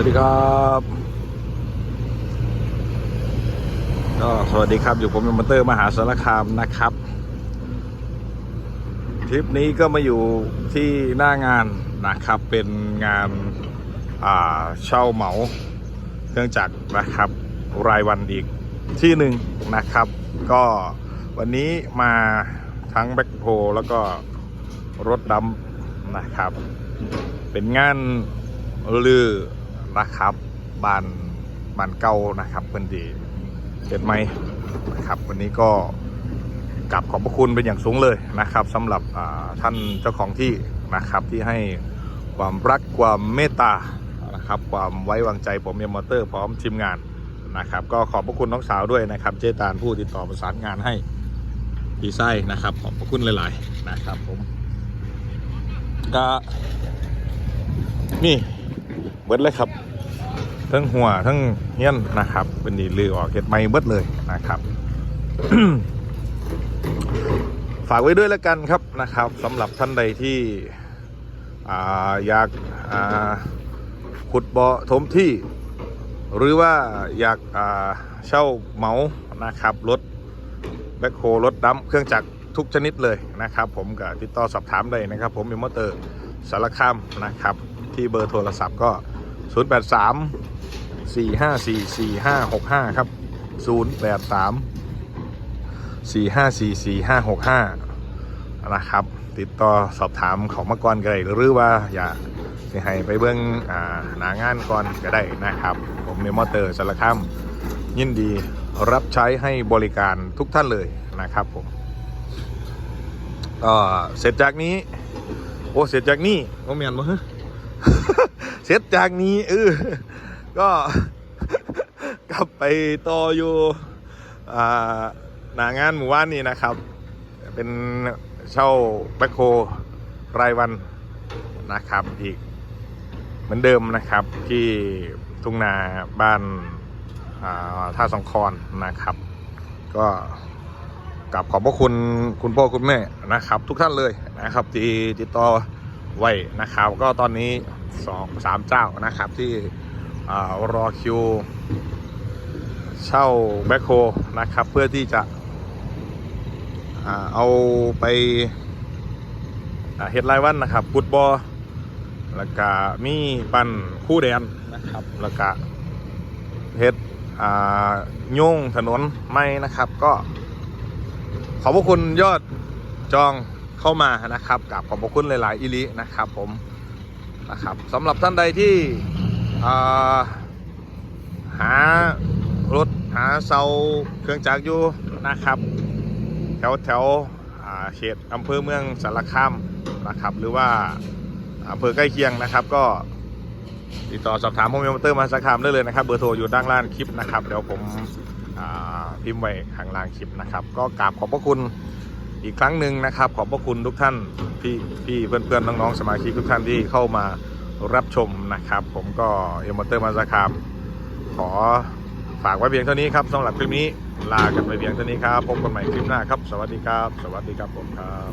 วัสดีครับก็สวัสดีครับอยู่ผมยมเตอร์มหาสารคามนะครับทริปนี้ก็มาอยู่ที่หน้างานนะครับเป็นงานาเช่าเหมาเครื่องจักรนะครับ รายวันอีกที่หนึ่งนะครับ ก็วันนี้มาทั้งแบ็คโฮแล้วก็รถดำนะครับ เป็นงานลือ นะครับบานบานเก่านะครับเพิ่อนดีเจ็ดไหมนะครับวันนี้ก็กลับขอบพระคุณเป็นอย่างสูงเลยนะครับสำหรับท่านเจ้าของที่นะครับที่ให้ความรักความเมตตานะครับความไว้วางใจผมเอ็มมอเตอร์พร้อมทีมงานนะครับ ก็ขอบพระคุณน้องสาวด้วยนะครับ เจตานผู้ติดต่อประสานงานให้พี่ไส้นะครับ ขอบพระคุณหลาย ๆ นะครับผมก็นี่ เบิดเลยครับ ทั้งหัวทั้งเงี้ยนนะครับ เป็นดีลือออกเห็ดไม่เบิดเลยนะครับฝากไว้ด้วยแล้วกันครับนะครับสำหรับท่านใดที่ออยากาขุดบ่อถมที่ หรือว่าอยากาเช่าเหมานะครับรถแบคโฮรถดัมเครื่องจักรทุกชนิดเลยนะครับ ผมก็ติดต่อสอบถามได้นะครับ ผมมีมอเตอร์สารคามนะครับ ที่เบอร์โทรศัพท์ก็ 083 454 4565ครับ083 454 4565นะครับ ติดต่อสอบถามเขามาก่อนก็ได้หรือว่าอย่าสิให้ไปเบื้องอ่าหนางานก่อนก็ได้นะครับ ผมในมอเตอร์สารคามยินดีรับใช้ให้บริการทุกท่านเลยนะครับผมก็เสร็จจากนี้ โอ้ เสร็จจากนี้โอ้เมียนบ่ฮะ เสร็จจากนี้เออก็ กลับไปต่ออยู่หนางานหมู่บ้านนี่นะครับ เป็นเช่าแบคโฮรายวันนะครับอีกเหมือนเดิมนะครับที่ทุ่งนาบ้านท่าสองคอนนะครับ ก็กลับขอบพระคุณคุณพ่อคุณแม่นะครับ ทุกท่านเลยนะครับที่ติดต่อไว้นะครับ ก็ตอนนี้ สองสามเจ้านะครับที่รอคิวเช่าแบคโฮนะครับ เพื่อที่จะเอาไปเฮ็ดรายวันนะครับฟุตบอลแล้วก็มีปั่นคู่แดนนะครับแล้วก็เฮ็ดโยุ่งถนนไม่นะครับก็ ขอบพระคุณยอดจองเข้ามานะครับกับขอบพระคุณหลาย ๆ อิลินะครับผม นะครับสำหรับท่านใดที่หารถหาเสาเครื่องจักรอยู่นะครับ แถวแถวเขตอำเภอเมืองสารคามนะครับ หรือว่าอำเภอใกล้เคียงนะครับ ก็ติดต่อสอบถามผมยมเตอร์มาสารคามได้เลยนะครับ เบอร์โทรอยู่ด้านล่างคลิปนะครับ เดี๋ยวผมพิมพ์ไว้ข้างล่างคลิปนะครับ ก็กราบขอบพระคุณ อีกครั้งหนึ่งนะครับ ขอบพระคุณทุกท่านพี่พี่เพื่อนนๆน้องๆสมาชิกทุกท่านที่เข้ามารับชมนะครับ ผมก็เอมเตอร์มาสารคามขอฝากไว้เพียงเท่านี้ครับสำหรับคลิปนี้ลากันไปเพียงเท่านี้ครับพบกันใหม่คลิปหน้าครับ สวัสดีครับ สวัสดีครับผมครับ